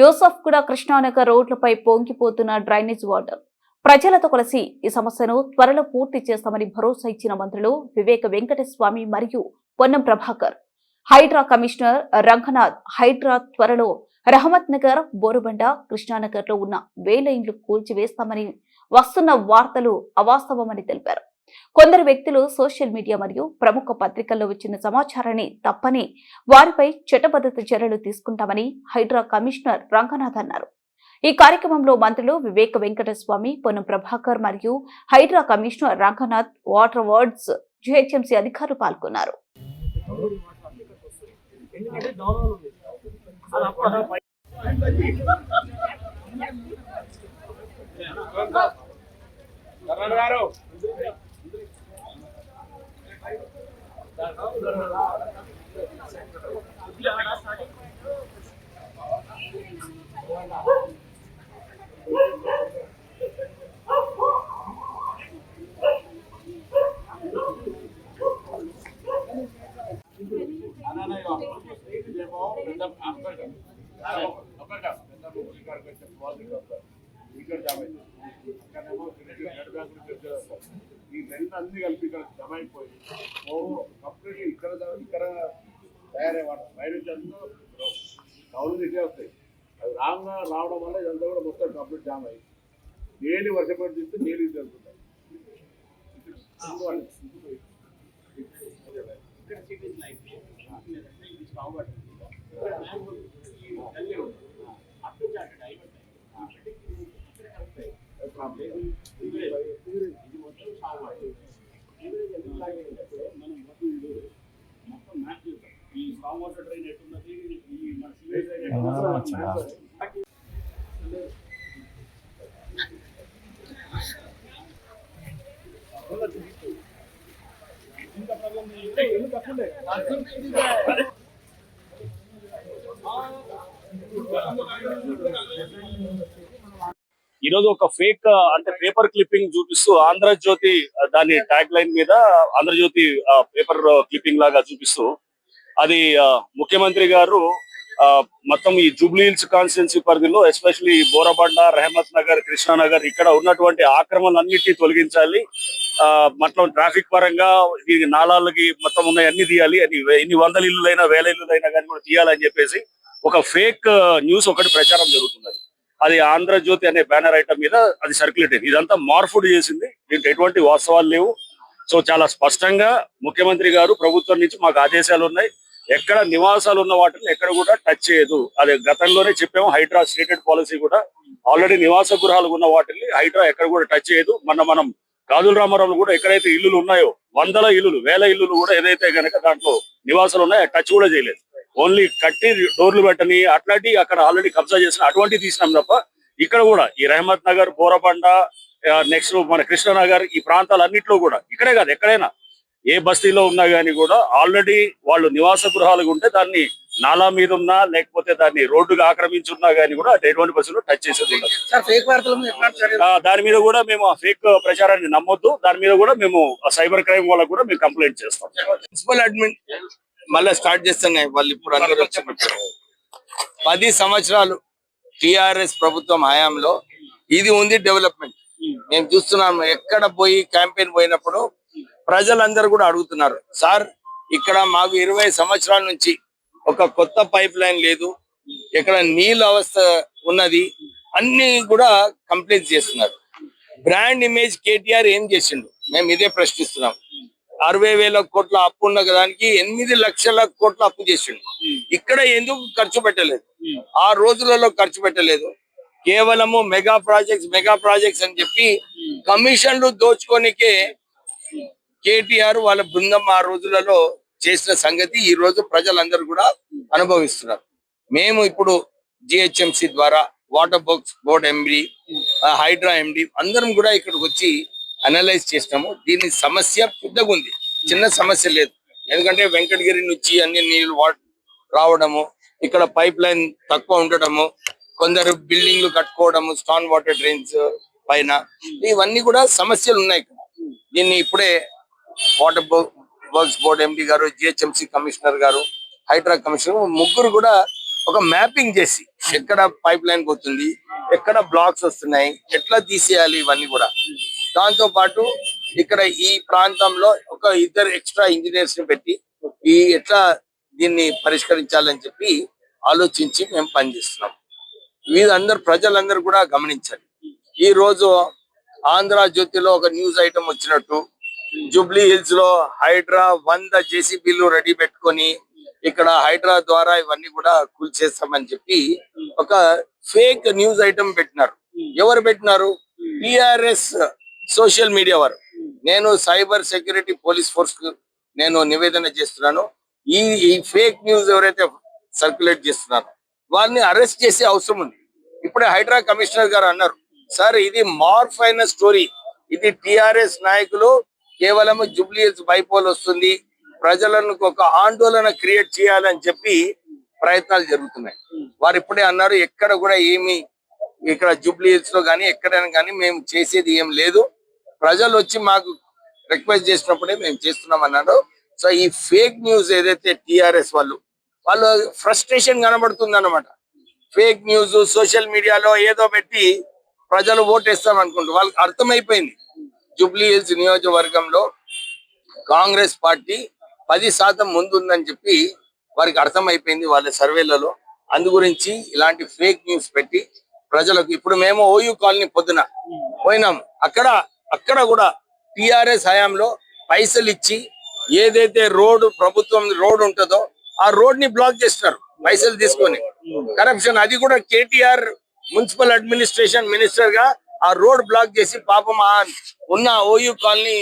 యూసఫ్ కూడా కృష్ణానగర్ రోడ్లపై పొంగిపోతున్న drainage water. ప్రజలతో కలిసి ఈ సమస్యను త్వరలో పూర్తి చేస్తామని భరోసా ఇచ్చిన మంత్రులు వివేక వెంకటస్వామి మరియు పొన్నం ప్రభాకర్. హైడ్రా కమిషనర్ రంగనాథ్ హైడ్రా త్వరలో రహమత్ నగర్ బోరుబండ కృష్ణానగర్లో ఉన్న వేల ఇండ్లు కూల్చివేస్తామని వస్తున్న వార్తలు అవాస్తవమని తెలిపారు. కొందరు వ్యక్తులు సోషల్ మీడియా మరియు ప్రముఖ పత్రికల్లో వచ్చిన సమాచారాన్ని తప్పని వారిపై చట్టబద్ధత చర్యలు తీసుకుంటామని హైడ్రా కమిషనర్ రంగనాథ్ అన్నారు. ఈ కార్యక్రమంలో మంత్రులు వివేక వెంకటస్వామి పొన్నం ప్రభాకర్ మరియు HYDRAA commissioner Ranganath water works GHMC అధికారులు పాల్గొన్నారు ఎందుకంటే డౌన్ ఉంది అది అప్పుడు గారు ఈ రెండు అన్ని కలిపి ఇక్కడ జమ అయిపోయి కంప్లీట్ ఇక్కడ ఇక్కడ తయారయ్యేవాడు. బయట నుంచి అంతా టౌన్ ఇటే వస్తాయి. అది రాంగా రావడం వల్ల ఇదంతా కూడా మొత్తం కంప్లీట్ జామ్ అయ్యి. డైలీ వర్షపడి తీస్తే డైలీ జరుగుతుంది. ఇక్కడ సిటీస్ లైఫ్ ఇది స్టావ్ వాటర్ ఈ గల్లీ ఉంది అటు అటు డైవర్ట్ ఇక్కడ కలుస్తాయి ఇది మొత్తం స్టావ్ వాటర్ మనం మొత్తం ఇది మొత్తం మ్యాప్ చేద్దాం. ఈ స్టావ్ వాటర్ డ్రైన్ ఎట్టున్నది ఈ మన సివేజ్ డ్రైన్ ఎట్టున్నది ఈరోజు ఈ రోజు ఒక ఫేక్ అంటే పేపర్ క్లిప్పింగ్ చూపిస్తూ ఆంధ్రజ్యోతి దాని ట్యాగ్ లైన్ మీద ఆంధ్రజ్యోతి పేపర్ క్లిప్పింగ్ లాగా చూపిస్తూ అది ముఖ్యమంత్రి గారు మొత్తం ఈ జూబ్లీ హిల్స్ కాన్స్టిట్యున్సీ పరిధిలో ఎస్పెషల్లీ బోరబండ రెహమత్ నగర్ కృష్ణానగర్ ఇక్కడ ఉన్నటువంటి ఆక్రమణలన్నిటినీ తొలగించాలి. మొత్తం ట్రాఫిక్ పరంగా దీనికి నాళాలకి మొత్తం ఉన్నాయి అన్ని తీయాలి. అని ఎన్ని వందల ఇల్లులైనా వేల ఇల్లులైనా కానీ కూడా తీయాలని చెప్పేసి ఒక ఫేక్ న్యూస్ ఒకటి ప్రచారం జరుగుతున్నది. అది ఆంధ్రజ్యోతి అనే బ్యానర్ ఐటమ్ మీద అది సర్క్యులేట్ అయింది ఇదంతా మార్ఫుడ్ చేసింది. దీంట్లో ఎటువంటి వాస్తవాలు లేవు. సో చాలా స్పష్టంగా ముఖ్యమంత్రి గారు ప్రభుత్వం నుంచి మాకు ఆదేశాలు ఉన్నాయి. ఎక్కడ నివాసాలు ఉన్న వాటిని ఎక్కడ కూడా టచ్ చేయదు. అది గతంలోనే చెప్పాము హైడ్రా స్టేటెడ్ పాలసీ కూడా. ఆల్రెడీ నివాస గృహాలు ఉన్న వాటిని హైడ్రా ఎక్కడ కూడా టచ్ చేయదు. మన మనం గాజుల రామారావు కూడా ఎక్కడైతే ఇల్లులు ఉన్నాయో వందల ఇల్లులు వేల ఇల్లులు కూడా ఏదైతే గనక దాంట్లో నివాసాలు ఉన్నాయో టచ్ కూడా చేయలేదు. ఓన్లీ కట్టి డోర్లు పెట్టని అట్లాంటి అక్కడ ఆల్రెడీ కబ్జా చేసిన అటువంటి తీసినాం తప్ప ఇక్కడ కూడా ఈ రహమత్ నగర్ బోరబండ నెక్స్ట్ మన కృష్ణనగర్ ఈ ప్రాంతాలన్నింటిలో కూడా ఇక్కడే కాదు ఎక్కడైనా ఏ బస్తీలో ఉన్నా కానీ కూడా ఆల్రెడీ వాళ్ళు నివాస గృహాలుగా ఉంటే దాన్ని నాలా మీద ఉన్నా లేకపోతే దాన్ని రోడ్డుగా ఆక్రమించి ఉన్నా గానీ కూడా ఎటువంటి బస్సులో టచ్ చేసేది దాని మీద కూడా మేము ఫేక్ ప్రచారాన్ని నమ్మొద్దు. దాని మీద కూడా మేము సైబర్ క్రైమ్ వాళ్ళకు కూడా మేము కంప్లైంట్ చేస్తాం. మున్సిపల్ అడ్మిన్ మళ్ళీ స్టార్ట్ చేస్తున్నాయి వాళ్ళు ఇప్పుడు అందరూ వచ్చి పది సంవత్సరాలు టిఆర్ఎస్ ప్రభుత్వం హయాంలో ఇది ఉంది డెవలప్మెంట్. మేము చూస్తున్నాం ఎక్కడ పోయి క్యాంపెయిన్ పోయినప్పుడు ప్రజలందరూ కూడా అడుగుతున్నారు సార్ ఇక్కడ మాకు ఇరవై సంవత్సరాల నుంచి ఒక కొత్త పైప్ లైన్ లేదు. ఇక్కడ నీళ్ళ అవస్థ ఉన్నది. అన్ని కూడా కంప్లీట్ చేస్తున్నారు. బ్రాండ్ ఇమేజ్ కేటీఆర్ ఏం చేసిండు? మేము ఇదే ప్రశ్నిస్తున్నాం. అరవై వేల కోట్ల అప్పు ఉన్న దానికి ఎనిమిది లక్షల కోట్ల అప్పు చేసిండు. ఇక్కడ ఎందుకు ఖర్చు పెట్టలేదు? ఆ రోజులలో ఖర్చు పెట్టలేదు. కేవలము మెగా ప్రాజెక్ట్స్ మెగా ప్రాజెక్ట్స్ అని చెప్పి కమిషన్లు దోచుకోనికే కేటీఆర్ వాళ్ళ బృందం ఆ రోజులలో చేసిన సంగతి ఈ రోజు ప్రజలందరూ కూడా అనుభవిస్తున్నారు. మేము ఇప్పుడు జిహెచ్ఎంసి ద్వారా water works board MD HYDRAA MD అందరం కూడా ఇక్కడికి వచ్చి అనలైజ్ చేసినాము. దీని సమస్య పెద్దగా ఉంది. చిన్న సమస్య లేదు. ఎందుకంటే వెంకటగిరి నుంచి అన్ని నీళ్ళు రావడము ఇక్కడ పైప్ లైన్ తక్కువ ఉండడము కొందరు బిల్డింగ్లు కట్టుకోవడము స్టాన్ వాటర్ డ్రైన్స్ పైన ఇవన్నీ కూడా సమస్యలు ఉన్నాయి ఇక్కడ. దీన్ని ఇప్పుడే వాటర్ వర్క్స్ బోర్డ్ ఎండి గారు జిహెచ్ఎంసీ కమిషనర్ గారు హైడ్రా కమిషనర్ ముగ్గురు కూడా ఒక మ్యాపింగ్ చేసి ఎక్కడ పైప్ లైన్ పోతుంది ఎక్కడ బ్లాక్స్ వస్తున్నాయి ఎట్లా తీసేయాలి ఇవన్నీ కూడా. దాంతో పాటు ఇక్కడ ఈ ప్రాంతంలో ఒక ఇద్దరు ఎక్స్ట్రా ఇంజనీర్స్ని పెట్టి ఈ ఎట్లా దీన్ని పరిష్కరించాలని చెప్పి ఆలోచించి మేము పనిచేస్తున్నాం. వీరందరూ ప్రజలందరూ కూడా గమనించాలి. ఈ రోజు ఆంధ్ర జ్యోతిలో ఒక న్యూస్ ఐటమ్ వచ్చినట్టు జూబ్లీ హిల్స్లో హైడ్రా వంద జేసీబీలు రెడీ పెట్టుకొని ఇక్కడ హైడ్రా ద్వారా ఇవన్నీ కూడా కూల్చేస్తామని చెప్పి ఒక ఫేక్ న్యూస్ ఐటమ్ పెట్టినారు. ఎవరు పెట్టినారు? టిఆర్ఎస్ సోషల్ మీడియా వారు. నేను సైబర్ సెక్యూరిటీ పోలీస్ ఫోర్స్కు నేను నివేదన చేస్తున్నాను. ఈ ఈ ఫేక్ న్యూస్ ఎవరైతే సర్క్యులేట్ చేస్తున్నారో వారిని అరెస్ట్ చేసే అవసరం ఉంది. ఇప్పుడే హైడ్రా కమిషనర్ గారు అన్నారు సార్ ఇది మార్ఫ్ అయిన స్టోరీ. ఇది టిఆర్ఎస్ నాయకులు కేవలం జూబ్లీస్ బైపోల్ వస్తుంది. ప్రజలను ఒక ఆందోళన క్రియేట్ చేయాలని చెప్పి ప్రయత్నాలు జరుగుతున్నాయి. వారు ఇప్పుడే అన్నారు ఎక్కడ కూడా ఏమి ఇక్కడ జూబ్లీస్లో కానీ ఎక్కడైనా కానీ మేము చేసేది ఏం లేదు. ప్రజలు వచ్చి మాకు రిక్వెస్ట్ చేసినప్పుడే మేము చేస్తున్నాం అన్నారు సో ఈ ఫేక్ న్యూస్ ఏదైతే టిఆర్ఎస్ వాళ్ళు వాళ్ళు ఫ్రస్ట్రేషన్ కనబడుతుంది అనమాట ఫేక్ న్యూస్ సోషల్ మీడియాలో ఏదో పెట్టి ప్రజలు ఓటేస్తాం అనుకుంటారు వాళ్ళకి అర్థమైపోయింది. జూబ్లీ హిల్స్ నియోజకవర్గంలో కాంగ్రెస్ పార్టీ పది శాతం ముందుందని చెప్పి వారికి అర్థమైపోయింది వాళ్ళ సర్వేలలో. అందు గురించి ఇలాంటి ఫేక్ న్యూస్ పెట్టి ప్రజలకు ఇప్పుడు మేము ఓయూ కాలనీ పొద్దున పోయినాం. అక్కడ అక్కడ కూడా టిఆర్ఎస్ హయాంలో పైసలు ఇచ్చి ఏదైతే రోడ్డు ప్రభుత్వం రోడ్ ఉంటుందో ఆ రోడ్ని బ్లాక్ చేస్తున్నారు పైసలు తీసుకొని. కరప్షన్ అది కూడా కేటీఆర్ మున్సిపల్ అడ్మినిస్ట్రేషన్ మినిస్టర్గా ఆ రోడ్ బ్లాక్ చేసి పాపం ఆ ఉన్న ఓయూ కాలనీ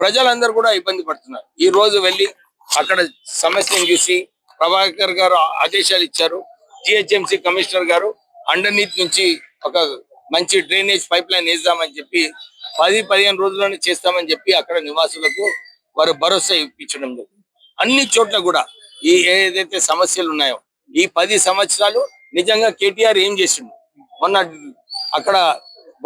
ప్రజలందరూ కూడా ఇబ్బంది పడుతున్నారు. ఈ రోజు వెళ్ళి అక్కడ సమస్యను చూసి ప్రభాకర్ గారు ఆదేశాలు ఇచ్చారు. జిహెచ్ఎంసీ కమిషనర్ గారు అండర్నీత్ నుంచి ఒక మంచి డ్రైనేజ్ పైప్ లైన్ వేద్దామని చెప్పి పది పదిహేను రోజుల్లోనే చేస్తామని చెప్పి అక్కడ నివాసులకు వారు భరోసా ఇప్పించడం జరిగింది. అన్ని చోట్ల కూడా ఈ ఏదైతే సమస్యలు ఉన్నాయో ఈ పది సంవత్సరాలు నిజంగా కేటీఆర్ ఏం చేసిండు? మొన్న అక్కడ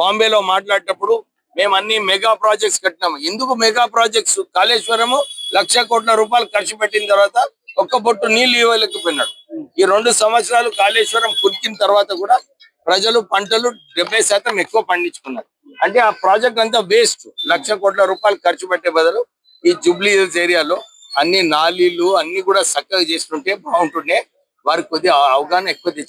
బాంబేలో మాట్లాడేటప్పుడు మేము అన్ని మెగా ప్రాజెక్ట్స్ కట్టినాము. ఎందుకు మెగా ప్రాజెక్ట్స్? కాళేశ్వరము లక్ష కోట్ల రూపాయలు ఖర్చు పెట్టిన తర్వాత ఒక్క బొట్టు నీళ్ళు ఇవ్వలేకపోయినాడు. ఈ రెండు సంవత్సరాలు కాళేశ్వరం కురికిన తర్వాత కూడా ప్రజలు పంటలు డెబ్బై శాతం ఎక్కువ పండించుకున్నారు. అంటే ఆ ప్రాజెక్ట్ అంతా వేస్ట్. లక్ష కోట్ల రూపాయలు ఖర్చు పెట్టే బదులు ఈ జూబ్లీ హిల్స్ ఏరియాలో అన్ని నాలీలు అన్ని కూడా చక్కగా చేసుకుంటే బాగుంటుండే. వారికి కొద్దిగా అవగాహన ఎక్కువ